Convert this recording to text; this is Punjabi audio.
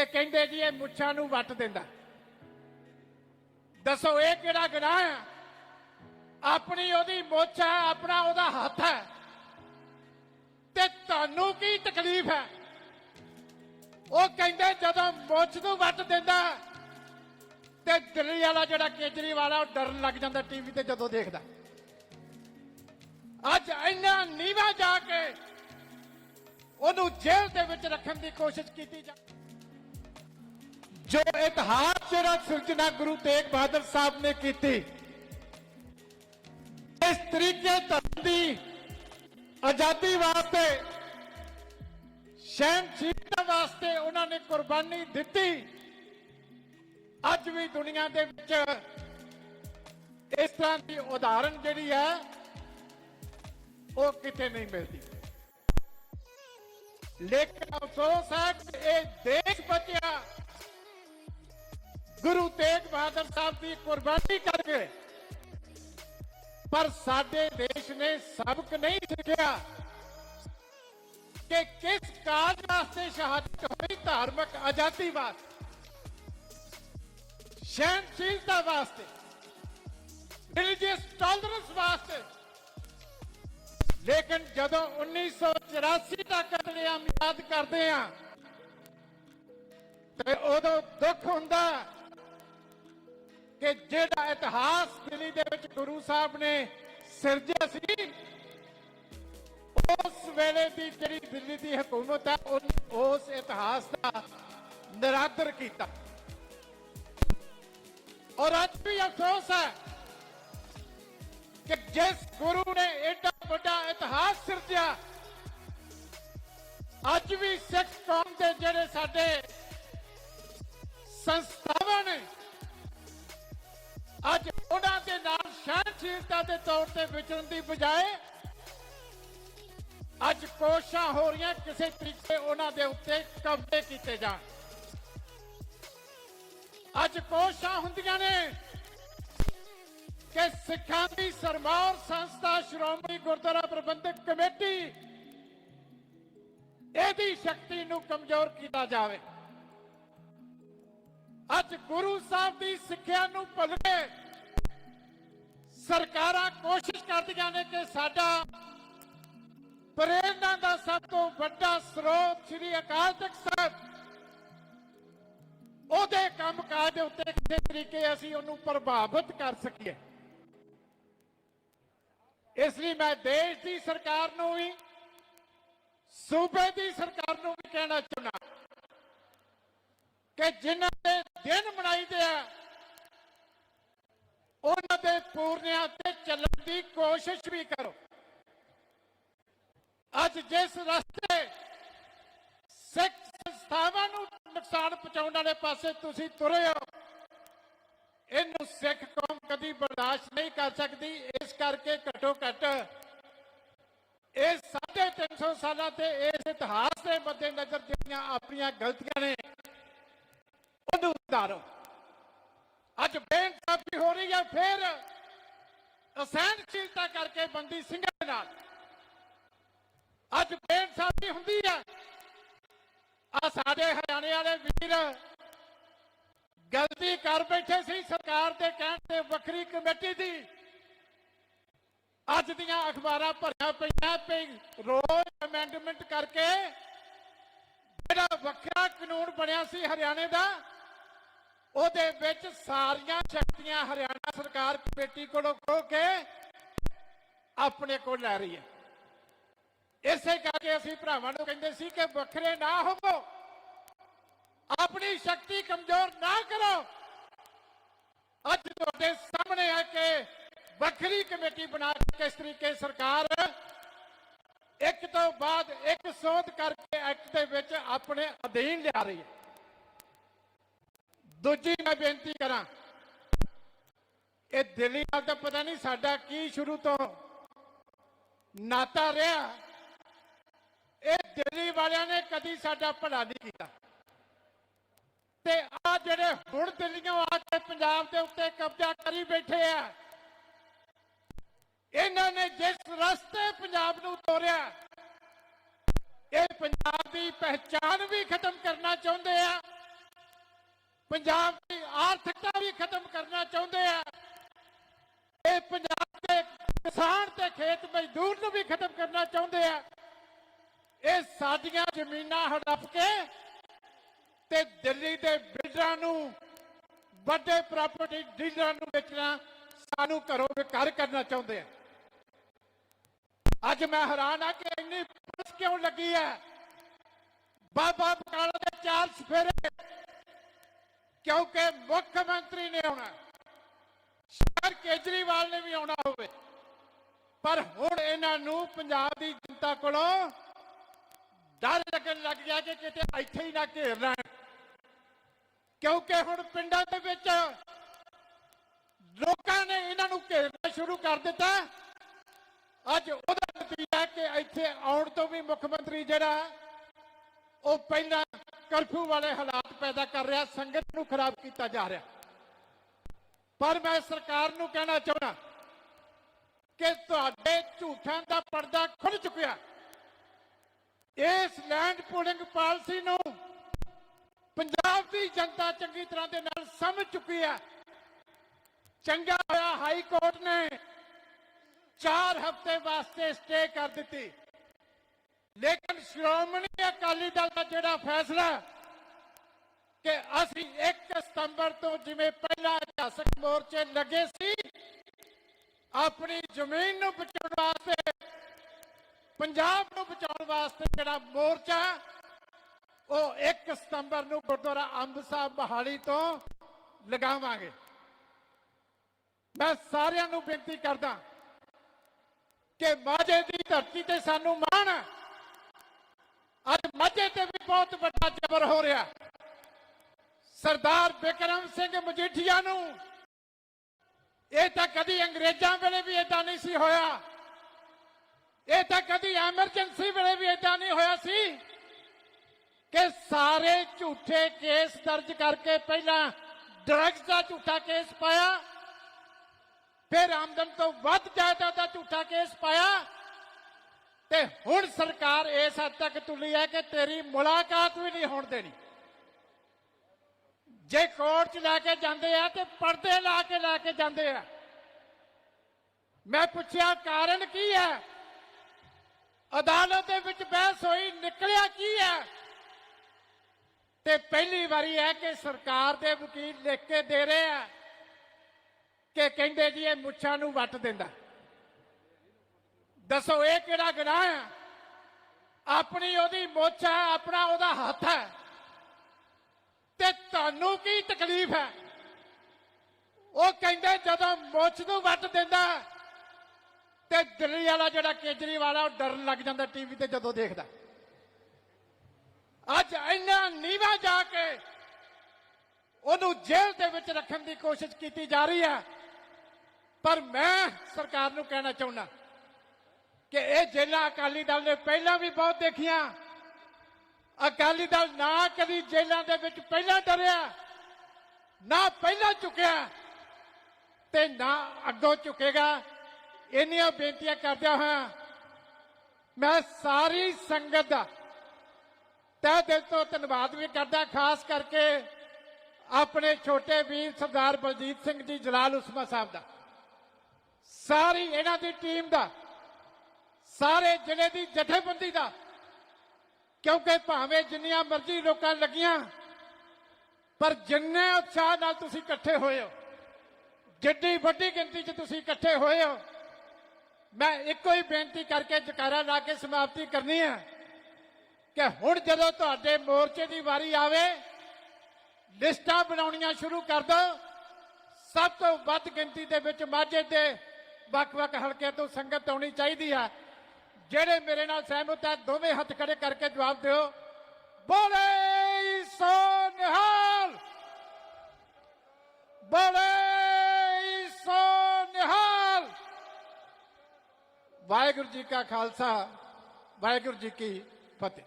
ਕਿ ਕਹਿੰਦੇ ਜੀ ਇਹ ਮੁੱਛਾਂ ਨੂੰ ਵੱਟ ਦਿੰਦਾ। ਦੱਸੋ ਇਹ ਕਿਹੜਾ ਗੁਨਾਹ ਹੈ ਆਪਣੀ ਉਹਦੀ ਮੁੱਛ ਹੈ, ਆਪਣਾ ਉਹਦਾ ਹੱਥ ਹੈ। ਤੇ ਤੁਹਾਨੂੰ ਕੀ ਤਕਲੀਫ ਹੈ? ਉਹ ਕਹਿੰਦੇ ਜਦੋਂ ਮੁੱਛ ਨੂੰ ਵੱਟ ਦਿੰਦਾ, ਤੇ ਦਿੱਲੀ ਵਾਲਾ ਜਿਹੜਾ ਕੇਜਰੀਵਾਲ ਆ, ਉਹ ਡਰਨ ਲੱਗ ਜਾਂਦਾ ਟੀਵੀ ਤੇ ਜਦੋਂ ਦੇਖਦਾ। ਅੱਜ ਇੰਨਾ ਨੀਵਾ ਜਾ ਕੇ ਉਹਨੂੰ ਜੇਲ੍ਹ ਦੇ ਵਿੱਚ ਰੱਖਣ ਦੀ ਕੋਸ਼ਿਸ਼ ਕੀਤੀ ਜਾ ਜੋ ਇਤਿਹਾਸ ਜਿਹੜਾ ਸਿਰਜਣਾ ਗੁਰੂ ਤੇਗ ਬਹਾਦਰ ਸਾਹਿਬ ਨੇ ਕੀਤੀ। ਇਸ ਤਰੀਕੇ ਧਰਮ ਦੀ ਆਜ਼ਾਦੀ ਵਾਸਤੇ ਸਹਿਨਸ਼ੀਲਤਾ ਵਾਸਤੇ ਉਹਨਾਂ ਨੇ ਕੁਰਬਾਨੀ ਦਿੱਤੀ। ਅੱਜ ਵੀ ਦੁਨੀਆ ਦੇ ਵਿੱਚ ਇਸ ਤਰ੍ਹਾਂ ਦੀ ਉਦਾਹਰਣ ਜਿਹੜੀ ਹੈ, ਉਹ ਕਿਤੇ ਨਹੀਂ ਮਿਲਦੀ। ਲੇਕਿਨ ਅਫਸੋਸ ਹੈ ਕਿ ਇਹ ਦੇਸ਼ ਬਚਿਆ। ਗੁਰੂ ਤੇਗ ਬਹਾਦਰ ਸਾਹਿਬ ਦੀ ਕੁਰਬਾਨੀ ਕਰਕੇ। ਪਰ ਸਾਡੇ ਦੇਸ਼ ਨੇ ਸਬਕ ਨਹੀਂ ਸਿੱਖਿਆ ਕਿ ਕਿਸ ਕਾਜ ਵਾਸਤੇ ਸ਼ਹਾਦਤ ਹੋਈ ਧਾਰਮਿਕ ਆਜ਼ਾਦੀ ਵਾਸਤੇ ਸਹਿਨਸ਼ੀਲਤਾ ਵਾਸਤੇ ਰਿਲੀਜੀਅਸ ਟੋਲਰੈਂਸ ਵਾਸਤੇ। ਲੇਕਿਨ ਜਦੋਂ 1984 ਦਾ ਕਤਲੇਆਮ ਯਾਦ ਕਰਦੇ ਆ ਤੇ ਉਦੋਂ ਦੁੱਖ ਹੁੰਦਾ ਕਿ ਜਿਹੜਾ ਇਤਿਹਾਸ ਦਿੱਲੀ ਦੇ ਵਿੱਚ ਗੁਰੂ ਸਾਹਿਬ ਨੇ ਸਿਰਜਿਆ ਸੀ, ਉਸ ਵੇਲੇ ਦੀ ਜਿਹੜੀ ਦਿੱਲੀ ਦੀ ਹਕੂਮਤ ਹੈ ਉਸ ਇਤਿਹਾਸ ਦਾ ਨਿਰਾਦਰ ਕੀਤਾ। ਔਰ ਅੱਜ ਵੀ ਅਫਸੋਸ ਹੈ ਕਿ ਜਿਸ ਗੁਰੂ ਨੇ ਏਡਾ ਵੱਡਾ ਇਤਿਹਾਸ ਸਿਰਜਿਆ, ਅੱਜ ਵੀ ਸਿੱਖ ਕੌਮ ਦੇ ਜਿਹੜੇ ਸਾਡੇ ਸੰਸਥਾਵਾਂ ਨੇ ਅੱਜ ਉਹਨਾਂ ਦੇ ਨਾਲ ਸਹਿਣਸ਼ੀਲਤਾ ਦੇ ਤੌਰ ਤੇ ਵਿਚਰਨ ਦੀ ਬਜਾਏ ਅੱਜ ਕੋਸ਼ਿਸ਼ਾਂ ਹੋ ਰਹੀਆਂ ਕਿਸੇ ਤਰੀਕੇ ਉਹਨਾਂ ਦੇ ਉੱਤੇ ਕਬਜ਼ੇ ਕੀਤੇ ਜਾਣ। ਅੱਜ ਕੋਸ਼ਿਸ਼ਾਂ ਹੁੰਦੀਆਂ ਨੇ ਕਿ ਸਿੱਖਾਂ ਦੀ ਸਰਮੌਰ ਸੰਸਥਾ ਸ਼੍ਰੋਮਣੀ ਗੁਰਦੁਆਰਾ ਪ੍ਰਬੰਧਕ ਕਮੇਟੀ ਇਹਦੀ ਸ਼ਕਤੀ ਨੂੰ ਕਮਜ਼ੋਰ ਕੀਤਾ ਜਾਵੇ। ਅੱਜ ਗੁਰੂ ਸਾਹਿਬ ਦੀ ਸਿੱਖਿਆ ਨੂੰ ਭੁੱਲ ਕੇ ਸਰਕਾਰਾਂ ਕੋਸ਼ਿਸ਼ ਕਰਦੀਆਂ ਨੇ ਕਿ ਸਾਡਾ ਪ੍ਰੇਰਣਾ ਦਾ ਸਭ ਤੋਂ ਵੱਡਾ ਸਰੋਤ ਸ੍ਰੀ ਅਕਾਲ ਤਖਤ ਸਾਹਿਬ ਉਹਦੇ ਕੰਮਕਾਜ ਦੇ ਉੱਤੇ ਕਿਸੇ ਤਰੀਕੇ ਅਸੀਂ ਉਹਨੂੰ ਪ੍ਰਭਾਵਿਤ ਕਰ ਸਕੀਏ। ਇਸ ਲਈ ਮੈਂ ਦੇਸ਼ ਦੀ ਸਰਕਾਰ ਨੂੰ ਵੀ, ਸੂਬੇ ਦੀ ਸਰਕਾਰ ਨੂੰ ਵੀ ਕਹਿਣਾ ਚਾਹੁੰਦਾ ਕਿ ਜਿਨ੍ਹਾਂ ਦੇ ਦਿਨ ਮਨਾਈਦੇ ਆ, ਉਹਨਾਂ ਦੇ ਪੂਰਨਿਆਂ ਤੇ ਚੱਲਣ ਦੀ ਕੋਸ਼ਿਸ਼ ਵੀ ਕਰੋ। ਅੱਜ ਜਿਸ ਰਸਤੇ ਸਿੱਖ ਸੰਸਥਾਵਾਂ ਨੂੰ ਨੁਕਸਾਨ ਪਹੁੰਚਾਉਣ ਵਾਲੇ ਪਾਸੇ ਤੁਸੀਂ ਤੁਰੇ ਹੋ, ਇਹਨੂੰ ਸਿੱਖ ਕੌਮ ਕਦੀ ਬਰਦਾਸ਼ਤ ਨਹੀਂ ਕਰ ਸਕਦੀ। ਇਸ ਕਰਕੇ ਘੱਟੋ ਘੱਟ ਇਹ 350 ਸਾਲਾਂ ਤੇ ਇਸ ਇਤਿਹਾਸ ਦੇ ਮੱਦੇ ਨਜ਼ਰ ਜਿਹੜੀਆਂ ਆਪਣੀਆਂ ਗਲਤੀਆਂ ਨੇ ਉਹਨੂੰ ਅੱਜ ਬੇਇਨਸਾਫੀ ਹੋ ਰਹੀ ਹੈ, ਫਿਰ ਅਸਹਿਣਸ਼ੀਲਤਾ ਕਰਕੇ ਬੰਦੀ ਸਿੰਘਾਂ ਨਾਲ। ਅੱਜ ਬੇਇਨਸਾਫੀ ਹੁੰਦੀ ਹੈ। ਆ ਸਾਡੇ ਹਰਿਆਣੇ ਵਾਲੇ ਵੀਰ ਗਲਤੀ ਕਰ ਬੈਠੇ ਸੀ ਸਰਕਾਰ ਦੇ ਕਹਿਣ ਤੇ ਵੱਖਰੀ ਕਮੇਟੀ ਦੀ। ਅੱਜ ਦੀਆਂ ਅਖਬਾਰਾਂ ਭਰੀਆਂ ਪਈਆਂ ਪਈ ਰੋਜ਼ ਅਮੈਂਡਮੈਂਟ ਕਰਕੇ ਜਿਹੜਾ ਵੱਖਰਾ ਕਾਨੂੰਨ ਬਣਿਆ ਸੀ ਹਰਿਆਣੇ ਦਾ ਉਹਦੇ ਵਿੱਚ ਸਾਰੀਆਂ ਸ਼ਕਤੀਆਂ ਹਰਿਆਣਾ ਸਰਕਾਰ ਕਮੇਟੀ ਕੋਲੋਂ ਖੋ ਕੇ ਆਪਣੇ ਕੋਲ ਲੈ ਰਹੀ ਹੈ। ਇਸੇ ਕਰਕੇ ਅਸੀਂ ਭਰਾਵਾਂ ਨੂੰ ਕਹਿੰਦੇ ਸੀ ਕਿ ਵੱਖਰੇ ਨਾ ਹੋਵੋ। ਆਪਣੀ ਸ਼ਕਤੀ ਕਮਜ਼ੋਰ ਨਾ ਕਰੋ। ਅੱਜ ਤੁਹਾਡੇ ਸਾਹਮਣੇ ਆ ਕੇ ਵੱਖਰੀ ਕਮੇਟੀ ਬਣਾ ਕੇ ਕਿਸ ਤਰੀਕੇ ਸਰਕਾਰ ਇੱਕ ਤੋਂ ਬਾਅਦ ਇੱਕ ਸੋਧ ਕਰਕੇ ਐਕਟ ਦੇ ਵਿੱਚ ਆਪਣੇ ਅਧੀਨ ਲਿਆ ਰਹੀ ਹੈ। ਦੂਜੀ ਮੈਂ ਬੇਨਤੀ ਕਰਾਂ ਇਹ ਦਿੱਲੀ ਨਾਲ ਤਾਂ ਪਤਾ ਨਹੀਂ ਸਾਡਾ ਕੀ ਸ਼ੁਰੂ ਤੋਂ ਨਾਤਾ ਰਿਹਾ। ਇਹ ਦਿੱਲੀ ਵਾਲਿਆਂ ਨੇ ਕਦੀ ਸਾਡਾ ਭਲਾ ਨਹੀਂ ਕੀਤਾ। ਤੇ ਆ ਜਿਹੜੇ ਹੁਣ ਦਿੱਲੀੋਂ ਆ ਕੇ ਪੰਜਾਬ ਦੇ ਉੱਤੇ ਕਬਜ਼ਾ ਕਰੀ ਬੈਠੇ ਆ, ਇਹਨਾਂ ਨੇ ਜਿਸ ਰਸਤੇ ਪੰਜਾਬ ਨੂੰ ਤੋਰਿਆ, ਇਹ ਪੰਜਾਬ ਦੀ ਪਹਿਚਾਨ ਵੀ ਖਤਮ ਕਰਨਾ ਚਾਹੁੰਦੇ ਆ। ਪੰਜਾਬ ਦੀ ਆਰਥਿਕਤਾ ਵੀ ਖਤਮ ਕਰਨਾ ਚਾਹੁੰਦੇ ਆ। ਇਹ ਪੰਜਾਬ ਦੇ ਕਿਸਾਨ ਤੇ ਖੇਤ ਮਜ਼ਦੂਰ ਨੂੰ ਵੀ ਖਤਮ ਕਰਨਾ ਚਾਹੁੰਦੇ ਆ। ਇਹ ਸਾਡੀਆਂ ਜ਼ਮੀਨਾਂ ਹੜਪ ਕੇ ਤੇ ਦਿੱਲੀ ਦੇ ਬਿਲਡਰਾਂ ਨੂੰ, ਵੱਡੇ ਪ੍ਰਾਪਰਟੀ ਡੀਲਰਾਂ ਨੂੰ ਵੇਚਣਾ ਸਾਨੂੰ ਘਰੋਂ ਬੇਕਾਰ ਕਰਨਾ ਚਾਹੁੰਦੇ ਆ। ਅੱਜ ਮੈਂ ਹੈਰਾਨ ਆ ਕਿ ਇੰਨੀ ਪੁਲਿਸ ਕਿਉਂ ਲੱਗੀ ਹੈ ਬਾਬਾ ਬਕਾਲਾ ਦੇ ਚਾਰ ਸਫੇਰੇ ਕਿਉਂਕਿ ਮੁੱਖ ਮੰਤਰੀ ਨੇ ਆਉਣਾ ਸ਼ਹਿਰ ਕੇਜਰੀਵਾਲ ਨੇ ਵੀ ਆਉਣਾ ਹੋਵੇ। ਪਰ ਹੁਣ ਇਹਨਾਂ ਨੂੰ ਪੰਜਾਬ ਦੀ ਜਨਤਾ ਕੋਲੋਂ ਡਰ ਲੱਗਣ ਲੱਗ ਗਿਆ ਕਿ ਕਿਤੇ ਇੱਥੇ ਹੀ ਨਾ ਘੇਰ ਲੈਣ। ਕਿਉਂਕਿ ਹੁਣ ਪਿੰਡਾਂ ਦੇ ਵਿੱਚ ਲੋਕਾਂ ਨੇ ਇਹਨਾਂ ਨੂੰ ਘੇਰਨਾ ਸ਼ੁਰੂ ਕਰ ਦਿੱਤਾ। ਅੱਜ ਉਹਦਾ ਨਤੀਜਾ ਕਿ ਇੱਥੇ ਆਉਣ ਤੋਂ ਵੀ ਮੁੱਖ ਮੰਤਰੀ ਜਿਹੜਾ ਉਹ ਪਹਿਲਾਂ ਕਰਫਿਊ ਵਾਲੇ ਹਾਲਾਤ ਪੈਦਾ ਕਰ ਰਿਹਾ, ਸੰਗਤ ਨੂੰ ਖਰਾਬ ਕੀਤਾ ਜਾ ਰਿਹਾ। ਪਰ ਮੈਂ ਸਰਕਾਰ ਨੂੰ ਕਹਿਣਾ ਚਾਹੁੰਦਾ ਕਿ ਤੁਹਾਡੇ ਝੂਠਾਂ ਦਾ ਪਰਦਾ ਖੁੱਲ ਚੁੱਕਿਆ। ਇਸ ਲੈਂਡ ਪੂਲਿੰਗ ਪਾਲਿਸੀ ਨੂੰ ਪੰਜਾਬ ਦੀ ਜਨਤਾ ਚੰਗੀ ਤਰ੍ਹਾਂ ਦੇ ਨਾਲ ਸਮਝ ਚੁੱਕੀ ਹੈ। ਚੰਗਾ ਹੋਇਆ ਹਾਈ ਕੋਰਟ ਨੇ 4 ਹਫ਼ਤੇ ਵਾਸਤੇ ਸਟੇ ਕਰ ਦਿੱਤੀ। ਲੇਕਿਨ ਸ਼੍ਰੋਮਣੀ ਅਕਾਲੀ ਦਲ ਦਾ ਜਿਹੜਾ ਫੈਸਲਾ ਕਿ ਅਸੀਂ 1 ਸਤੰਬਰ ਤੋਂ ਜਿਵੇਂ ਪਹਿਲਾ ਇਤਿਹਾਸਕ ਮੋਰਚੇ ਲੱਗੇ ਸੀ, ਆਪਣੀ ਜ਼ਮੀਨ ਨੂੰ ਬਚਾਉਣ ਵਾਸਤੇ, ਪੰਜਾਬ ਨੂੰ ਬਚਾਉਣ ਵਾਸਤੇ ਜਿਹੜਾ ਮੋਰਚਾ ਉਹ 1 ਸਤੰਬਰ ਨੂੰ ਗੁਰਦੁਆਰਾ ਅੰਬ ਸਾਹਿਬ ਬਹਾਲੀ ਤੋਂ ਲਗਾਵਾਂਗੇ। ਮੈਂ ਸਾਰਿਆਂ ਨੂੰ ਬੇਨਤੀ ਕਰਦਾ ਕਿ ਮਾਝੇ ਦੀ ਧਰਤੀ ਤੇ ਸਾਨੂੰ ਮਾਣ ਹੈ। ਅੱਜ ਮਾਝੇ ਤੇ ਵੀ ਬਹੁਤ ਵੱਡਾ ਜ਼ਬਰ ਹੋ ਰਿਹਾ। ਸਰਦਾਰ ਬਿਕਰਮ ਸਿੰਘ ਮਜੀਠੀਆ ਨੂੰ ਇਹ ਤਾਂ ਕਦੀ ਅੰਗਰੇਜ਼ਾਂ ਵੇਲੇ ਵੀ ਇਦਾਂ ਨਹੀਂ ਸੀ ਹੋਇਆ। ਇਹ ਤਾਂ ਕਦੀ ਐਮਰਜੈਂਸੀ ਵੇਲੇ ਵੀ ਇਦਾਂ ਨਹੀਂ ਹੋਇਆ ਸੀ ਕਿ ਸਾਰੇ ਝੂਠੇ ਕੇਸ ਦਰਜ ਕਰਕੇ ਪਹਿਲਾਂ ਡਰੱਗਸ ਦਾ ਝੂਠਾ ਕੇਸ ਪਾਇਆ, ਫਿਰ ਆਮਦਨ ਤੋਂ ਵੱਧ ਜਾਇਦਾਦ ਦਾ ਝੂਠਾ ਕੇਸ ਪਾਇਆ ਤੇ ਹੁਣ ਸਰਕਾਰ ਇਸ ਹੱਦ ਤੱਕ ਤੁਲੀ ਹੈ ਕਿ ਤੇਰੀ ਮੁਲਾਕਾਤ ਵੀ ਨਹੀਂ ਹੋਣ ਦੇਣੀ। ਜੇ ਕੋਰਟ 'ਚ ਲੈ ਕੇ ਜਾਂਦੇ ਆ ਤੇ ਪਰਦੇ ਲਾ ਕੇ ਲੈ ਕੇ ਜਾਂਦੇ ਆ। ਮੈਂ ਪੁੱਛਿਆ, ਕਾਰਨ ਕੀ ਹੈ? ਅਦਾਲਤ ਦੇ ਵਿੱਚ ਬਹਿਸ ਹੋਈ, ਨਿਕਲਿਆ ਕੀ ਹੈ? ਤੇ ਪਹਿਲੀ ਵਾਰੀ ਹੈ ਕਿ ਸਰਕਾਰ ਦੇ ਵਕੀਲ ਲਿਖ ਕੇ ਦੇ ਰਹੇ ਆ ਕਿ ਕਹਿੰਦੇ ਜੀ ਇਹ ਮੁੱਛਾਂ ਨੂੰ ਵੱਟ ਦਿੰਦਾ। ਦੱਸੋ, ਇਹ ਕਿਹੜਾ ਗੁਨਾਹ ਹੈ? ਆਪਣੀ ਉਹਦੀ ਮੁੱਛ ਹੈ, ਆਪਣਾ ਉਹਦਾ ਹੱਥ ਹੈ। ਤੇ ਤੁਹਾਨੂੰ ਕੀ ਤਕਲੀਫ ਹੈ? ਉਹ ਕਹਿੰਦੇ, ਜਦੋਂ ਮੁੱਛ ਨੂੰ ਵੱਟ ਦਿੰਦਾ ਤੇ ਦਿੱਲੀ ਵਾਲਾ ਜਿਹੜਾ ਕੇਜਰੀਵਾਲ ਆ ਉਹ ਡਰਨ ਲੱਗ ਜਾਂਦਾ ਟੀਵੀ ਤੇ ਜਦੋਂ ਦੇਖਦਾ। ਅੱਜ ਇੰਨਾ ਨੀਵਾ ਜਾ ਕੇ ਉਹਨੂੰ ਜੇਲ੍ਹ ਦੇ ਵਿੱਚ ਰੱਖਣ ਦੀ ਕੋਸ਼ਿਸ਼ ਕੀਤੀ ਜਾ ਰਹੀ ਹੈ। ਪਰ ਮੈਂ ਸਰਕਾਰ ਨੂੰ ਕਹਿਣਾ ਚਾਹੁੰਦਾ ਕਿ ਇਹ ਜੇਲਾਂ ਅਕਾਲੀ ਦਲ ਨੇ ਪਹਿਲਾਂ ਵੀ ਬਹੁਤ ਦੇਖੀਆਂ। ਅਕਾਲੀ ਦਲ ਨਾ ਕਦੀ ਜੇਲਾਂ ਦੇ ਵਿੱਚ ਪਹਿਲਾਂ ਡਰਿਆ, ਨਾ ਪਹਿਲਾਂ ਝੁਕਿਆ ਤੇ ਨਾ ਅੱਗੋਂ ਝੁਕੇਗਾ। ਇੰਨੀਆਂ ਬੇਨਤੀਆਂ ਕਰਦਿਆਂ ਹੋਇਆ ਮੈਂ ਸਾਰੀ ਸੰਗਤ ਦਾ ਤਹਿ ਦਿਲ ਤੋਂ ਧੰਨਵਾਦ ਵੀ ਕਰਦਾ, ਖਾਸ ਕਰਕੇ ਆਪਣੇ ਛੋਟੇ ਵੀਰ ਸਰਦਾਰ ਬਲਜੀਤ ਸਿੰਘ ਜੀ ਜਲਾਲ ਉਸਮਾ ਸਾਹਿਬ ਦਾ। ਸਾਰੀ ਇਹਨਾਂ ਦੀ ਟੀਮ ਦਾ ਸਾਰੇ ਜ਼ਿਲ੍ਹੇ ਦੀ ਜਥੇਬੰਦੀ ਦਾ। ਕਿਉਂਕਿ ਭਾਵੇਂ ਜਿੰਨੀਆਂ ਮਰਜ਼ੀ ਲੋਕਾਂ ਲੱਗੀਆਂ, ਪਰ ਜਿੰਨੇ ਉਤਸ਼ਾਹ ਨਾਲ ਤੁਸੀਂ ਇਕੱਠੇ ਹੋਏ ਹੋ ਜਿੱਡੀ ਵੱਡੀ ਗਿਣਤੀ 'ਚ ਤੁਸੀਂ ਇਕੱਠੇ ਹੋਏ ਹੋ, ਮੈਂ ਇੱਕੋ ਹੀ ਬੇਨਤੀ ਕਰਕੇ ਜਕਾਰਾ ਲਾ ਕੇ ਸਮਾਪਤੀ ਕਰਨੀ ਹੈ ਕਿ ਹੁਣ ਜਦੋਂ ਤੁਹਾਡੇ ਮੋਰਚੇ ਦੀ ਵਾਰੀ ਆਵੇ, ਲਿਸਟਾਂ ਬਣਾਉਣੀਆਂ ਸ਼ੁਰੂ ਕਰ ਦਿਓ। ਸਭ ਤੋਂ ਵੱਧ ਗਿਣਤੀ ਦੇ ਵਿੱਚ ਮਾਝੇ ਦੇ ਵੱਖ-ਵੱਖ ਹਲਕਿਆਂ ਤੋਂ ਸੰਗਤ ਆਉਣੀ ਚਾਹੀਦੀ ਹੈ ਜਿਹੜੇ ਮੇਰੇ ਨਾਲ ਸਹਿਮਤ ਹੈ ਦੋਵੇਂ ਹੱਥ ਖੜੇ ਕਰਕੇ ਜਵਾਬ ਦਿਓ। ਬੋਲੇ ਸੋ ਨਿਹਾਲ। ਬੋਲੇ ਸੋ ਨਿਹਾਲ। ਵਾਹਿਗੁਰੂ ਜੀ ਕਾ ਖਾਲਸਾ, ਵਾਹਿਗੁਰੂ ਜੀ ਕੀ ਫਤਿਹ।